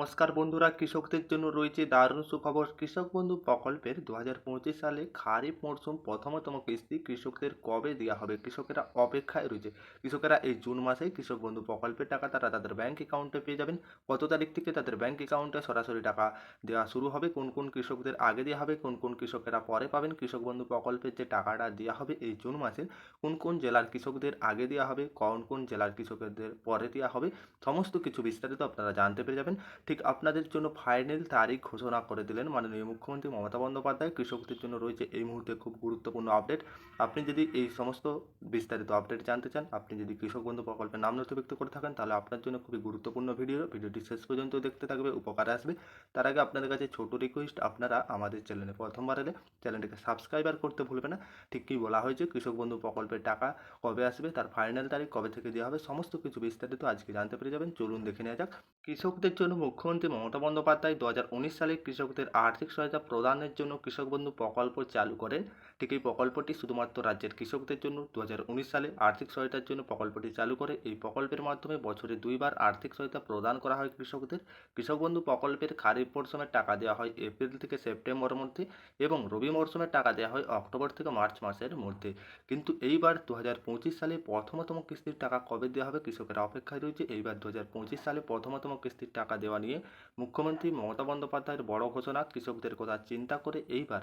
নমস্কার বন্ধুরা, কৃষকদের জন্য রয়েছে দারুণ সুখবর। কৃষক বন্ধু প্রকল্পের দু পঁচিশ সালে খারিফ মরশুম প্রথমতম কিস্তি কৃষকদের কবে দেওয়া হবে? কৃষকেরা অপেক্ষায় রয়েছে। কৃষকেরা এই জুন মাসেই কৃষক বন্ধু প্রকল্পের টাকা তারা তাদের ব্যাংক অ্যাকাউন্টে পেয়ে যাবেন। কত তারিখ থেকে তাদের ব্যাংক অ্যাকাউন্টে সরাসরি টাকা দেওয়া শুরু হবে? কোন কোন কৃষকদের আগে দেওয়া হবে? কোন কোন কৃষকেরা পরে পাবেন? কৃষক বন্ধু প্রকল্পের যে টাকাটা দেওয়া হবে এই জুন মাসে কোন কোন জেলার কৃষকদের আগে দেওয়া হবে? কোন কোন জেলার কৃষকদের পরে দেওয়া হবে? সমস্ত কিছু বিস্তারিত আপনারা জানতে পেরে যাবেন। ঠিক আপনাদের জন্য ফাইনাল তারিখ ঘোষণা করে দিলেন মাননীয় মুখ্যমন্ত্রী মমতা বন্দ্যোপাধ্যায়। কৃষকদের জন্য রয়েছে এই মুহূর্তে খুব গুরুত্বপূর্ণ আপডেট আপনি যদি এই সমস্ত বিস্তারিত আপডেট জানতে চান, আপনি যদি কৃষক বন্ধু প্রকল্পের নাম নথিভুক্ত করে থাকেন, তাহলে আপনার জন্য খুবই গুরুত্বপূর্ণ ভিডিও ভিডিওটি শেষ পর্যন্ত দেখতে থাকবে, উপকারে আসবে। তার আগে আপনাদের কাছে ছোট রিকোয়েস্ট আপনারা আমাদের চ্যানেলে প্রথমবার এলে চ্যানেলটিকে সাবস্ক্রাইবার করতে ভুলবেন না। ঠিক কী বলা হয়েছে, কৃষক বন্ধু প্রকল্পের টাকা কবে আসবে, তার ফাইনাল তারিখ কবে থেকে দেওয়া হবে, সমস্ত কিছু বিস্তারিত আজকে জানতে পেরে যাবেন। চলুন দেখে নেওয়া যাক। কৃষকদের জন্য মুখ্যমন্ত্রী মমতা বন্দ্যোপাধ্যায় দু হাজার উনিশ সালে কৃষকদের আর্থিক সহায়তা প্রদানের জন্য কৃষক বন্ধু প্রকল্প চালু করেন। ঠিক এই প্রকল্পটি শুধুমাত্র রাজ্যের কৃষকদের জন্য দু হাজার উনিশ সালে আর্থিক সহায়তার জন্য প্রকল্পটি চালু করে। এই প্রকল্পের মাধ্যমে বছরে দুইবার আর্থিক সহায়তা প্রদান করা হয় কৃষকদের। কৃষক বন্ধু প্রকল্পের খারিফ মরশুমের টাকা দেওয়া হয় এপ্রিল থেকে সেপ্টেম্বরের মধ্যে এবং রবি মরশুমের টাকা দেওয়া হয় অক্টোবর থেকে মার্চ মাসের মধ্যে। কিন্তু এইবার দু হাজার পঁচিশ সালে প্রথমতম কিস্তির টাকা কবে দেওয়া হবে কৃষকেরা অপেক্ষায় রয়েছে। এইবার দু হাজার পঁচিশ সালে প্রথমতম কিস্তির টাকা দেওয়া নিয়ে মুখ্যমন্ত্রী মমতা বন্দ্যোপাধ্যায়ের বড় ঘোষণা, কৃষকদের কথা চিন্তা করে এইবার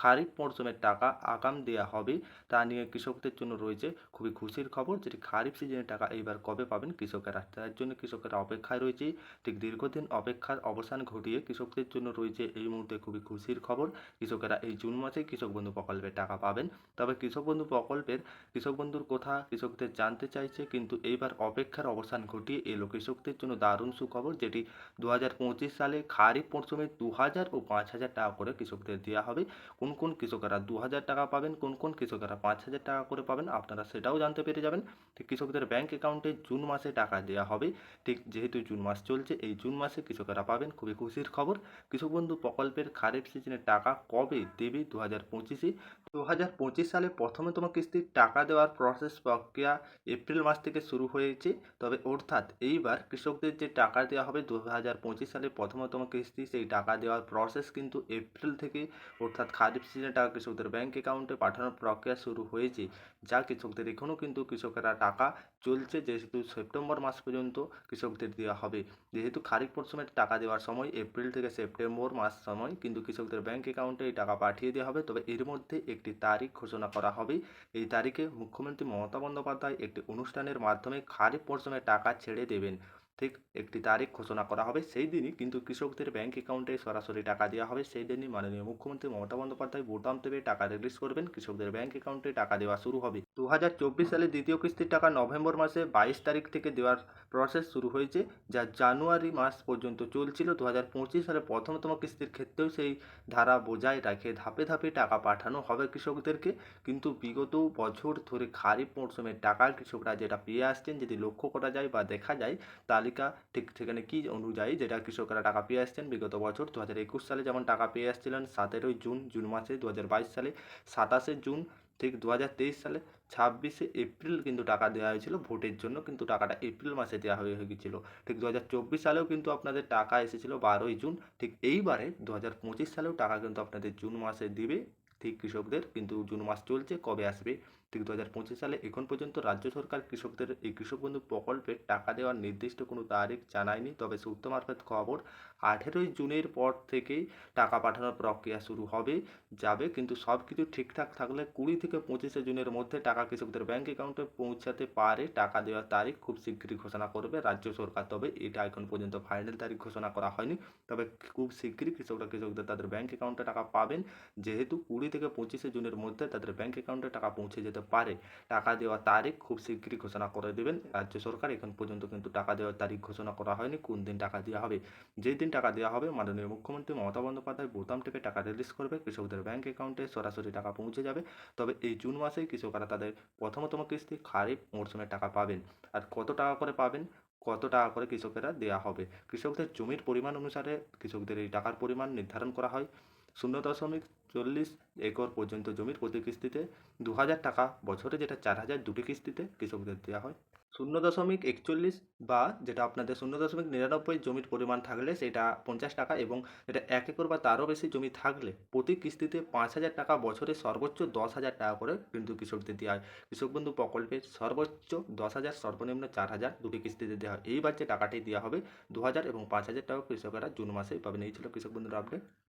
খারিফ মরশুমের টাকা আগাম দেওয়া হবে তা নিয়ে কৃষকদের জন্য রয়েছে খুবই খুশির খবর যেটি খারিফ সিজনের টাকা এইবার কবে পাবেন কৃষকেরা। তার জন্য কৃষকেরা অপেক্ষায় রয়েছে। ঠিক দীর্ঘদিন অপেক্ষার অবসান ঘটিয়ে কৃষকদের জন্য রয়েছে এই মুহূর্তে খুবই খুশির খবর। কৃষকেরা এই জুন মাসে কৃষক বন্ধু প্রকল্পের টাকা পাবেন। তবে কৃষক বন্ধু প্রকল্পের কৃষক বন্ধুর কথা কৃষকদের জানতে চাইছে, কিন্তু এইবার অপেক্ষার অবসান ঘটিয়ে এলো কৃষকদের জন্য দারুণ সুখবর যেটি দু হাজার পঁচিশ সালে খারিফ মরশুমে দু হাজার ও পাঁচ হাজার টাকা করে কৃষকদের দেওয়া হবে। কোন কোন কৃষকেরা দু হাজার টাকা পাবেন, কোন কোন কৃষকেরা পাঁচ হাজার টাকা করে পাবেন, আপনারা সেটাও জানতে পেরে যাবেন। ঠিক কৃষকদের ব্যাংক অ্যাকাউন্টে জুন মাসে টাকা দেওয়া হবে। ঠিক যেহেতু জুন মাস চলছে, এই জুন মাসে কৃষকেরা পাবেন, খুবই খুশির খবর। কৃষক বন্ধু প্রকল্পের খারিফ সিজনের টাকা কবে দেবে দু হাজার পঁচিশে? দু হাজার পঁচিশ সালে প্রথমতম কিস্তির টাকা দেওয়ার প্রসেস প্রক্রিয়া এপ্রিল মাস থেকে শুরু হয়েছে। তবে অর্থাৎ এইবার কৃষকদের যে টাকা দেওয়া হবে দু হাজার পঁচিশ সালে প্রথমতম কিস্তি সেই টাকা দেওয়ার প্রসেস কিন্তু এপ্রিল থেকে অর্থাৎ খারিফ সিজনে টাকা কৃষকদের ব্যাংক অ্যাকাউন্টে পাঠানোর প্রক্রিয়া শুরু হয়েছে, যা কৃষকদের এখনও কিন্তু কৃষকেরা টাকা চলছে যেহেতু সেপ্টেম্বর মাস পর্যন্ত কৃষকদের দেওয়া হবে। যেহেতু খারিফ মরশুমের টাকা দেওয়ার সময় এপ্রিল থেকে সেপ্টেম্বর মাস সময় কিন্তু কৃষকদের ব্যাংক অ্যাকাউন্টে এই টাকা পাঠিয়ে দেওয়া হবে। তবে এর মধ্যে একটি তারিখ ঘোষণা করা হবে। এই তারিখে মুখ্যমন্ত্রী মমতা বন্দ্যোপাধ্যায় একটি অনুষ্ঠানের মাধ্যমে খারিফ মরশুমে টাকা ছেড়ে দেবেন। ঠিক একটি তারিখ ঘোষণা করা হবে। সেই দিনই কিন্তু কৃষকদের ব্যাংক অ্যাকাউন্টে সরাসরি টাকা দেওয়া হবে। সেই দিনই মাননীয় মুখ্যমন্ত্রী মমতা বন্দ্যোপাধ্যায় বোতাম টেপে টাকা রিলিজ করবেন। কৃষকদের ব্যাংক অ্যাকাউন্টে টাকা দেওয়া শুরু হবে। দু হাজার চব্বিশ সালে দ্বিতীয় কিস্তির টাকা নভেম্বর মাসে বাইশ তারিখ থেকে দেওয়ার প্রসেস শুরু হয়েছে, যা জানুয়ারি মাস পর্যন্ত চলছিল। দু হাজার পঁচিশ সালে প্রথমতম কিস্তির ক্ষেত্রেও সেই ধারা বজায় রাখে ধাপে ধাপে টাকা পাঠানো হবে কৃষকদেরকে। কিন্তু বিগত বছর ধরে খারিফ মরশুমের টাকা কৃষকরা যেটা পেয়ে আসছেন, যদি লক্ষ্য করা যায় বা দেখা যায়, তালিকা ঠিক সেখানে কী অনুযায়ী যেটা কৃষকরা টাকা পেয়ে আসছেন, বিগত বছর দু হাজার একুশ সালে যেমন টাকা পেয়ে আসছিলেন সতেরোই জুন জুন মাসে দু হাজার বাইশ সালে সাতাশে জুন ঠিক দু সালে ছাব্বিশে এপ্রিল কিন্তু টাকা দেওয়া হয়েছিল, ভোটের জন্য কিন্তু টাকাটা এপ্রিল মাসে দেওয়া হয়ে গিয়েছিল ঠিক দু হাজার চব্বিশ সালেও কিন্তু আপনাদের টাকা এসেছিল বারোই জুন, ঠিক এইবারে দু হাজার পঁচিশ সালেও টাকা কিন্তু আপনাদের জুন মাসে দিবে। ঠিক কৃষকদের কিন্তু জুন মাস চলছে, কবে আসবে? ঠিক দু হাজার পঁচিশ সালে এখন পর্যন্ত রাজ্য সরকার কৃষকদের, এই কৃষক বন্ধু প্রকল্পে টাকা দেওয়ার নির্দিষ্ট কোনো তারিখ জানায়নি, তবে সূত্র মারফত খবর, আঠেরোই জুনের পর থেকেই টাকা পাঠানোর প্রক্রিয়া শুরু হবে, যাবে, কিন্তু সব কিছু ঠিকঠাক থাকলে কুড়ি থেকে পঁচিশে জুনের মধ্যে টাকা কৃষকদের ব্যাংক অ্যাকাউন্টে পৌঁছাতে পারে, টাকা দেওয়ার তারিখ খুব শীঘ্রই ঘোষণা করবে রাজ্য সরকার, তবে এটা এখন পর্যন্ত ফাইনাল তারিখ ঘোষণা করা হয়নি, তবে খুব শীঘ্রই কৃষকরা, কৃষকদের তাদের ব্যাংক অ্যাকাউন্টে টাকা পাবেন, যেহেতু কুড়ি থেকে পঁচিশে জুনের মধ্যে তাদের ব্যাংক অ্যাকাউন্টে টাকা পৌঁছে যেতে পারে। টাকা দেওয়ার তারিখ খুব শীঘ্রই ঘোষণা করে দেবেন। রাজ্য সরকার এখন পর্যন্ত কিন্তু টাকা দেওয়ার তারিখ ঘোষণা করা হয়নি, কোন দিন টাকা দেওয়া হবে? যেই দিন টাকা দেওয়া হবে, মাননীয় মুখ্যমন্ত্রী মমতা বন্দ্যোপাধ্যায় বোতাম টেপে টাকা রিলিজ করবে, কৃষকদের ব্যাংক অ্যাকাউন্টে সরাসরি টাকা পৌঁছে যাবে। তবে এই জুন মাসেই কৃষকরা তাদের প্রথমতম কিস্তি খারিফ মরশুমের টাকা পাবেন। আর কত টাকা করে পাবেন? কত টাকা করে কৃষকেরা দেওয়া হবে? কৃষকদের জমির পরিমাণ অনুসারে কৃষকদের এই টাকার পরিমাণ নির্ধারণ করা হয়। শূন্য দশমিক চল্লিশ একর পর্যন্ত জমির প্রতি কিস্তিতে দু হাজার টাকা বছরে, যেটা চার হাজার দুটি কিস্তিতে কৃষকদের দেওয়া হয়। শূন্য দশমিক একচল্লিশ বা যেটা আপনাদের শূন্য দশমিক নিরানব্বই জমির পরিমাণ থাকলে সেটা পঞ্চাশ টাকা এবং এটা এক একর বা তারও বেশি জমি থাকলে প্রতি কিস্তিতে পাঁচ হাজার টাকা বছরে সর্বোচ্চ দশ হাজার টাকা করে কিন্তু কৃষকদের দেওয়া হয়। কৃষক বন্ধু প্রকল্পে সর্বোচ্চ দশ হাজার সর্বনিম্ন চার হাজার দুটি কিস্তিতে দেওয়া হয়। এইবার যে টাকাটি দেওয়া হবে দু হাজার এবং পাঁচ হাজার টাকা কৃষকেরা জুন মাসেই পাবেন। এই ছিল কৃষক বন্ধুর আপডেট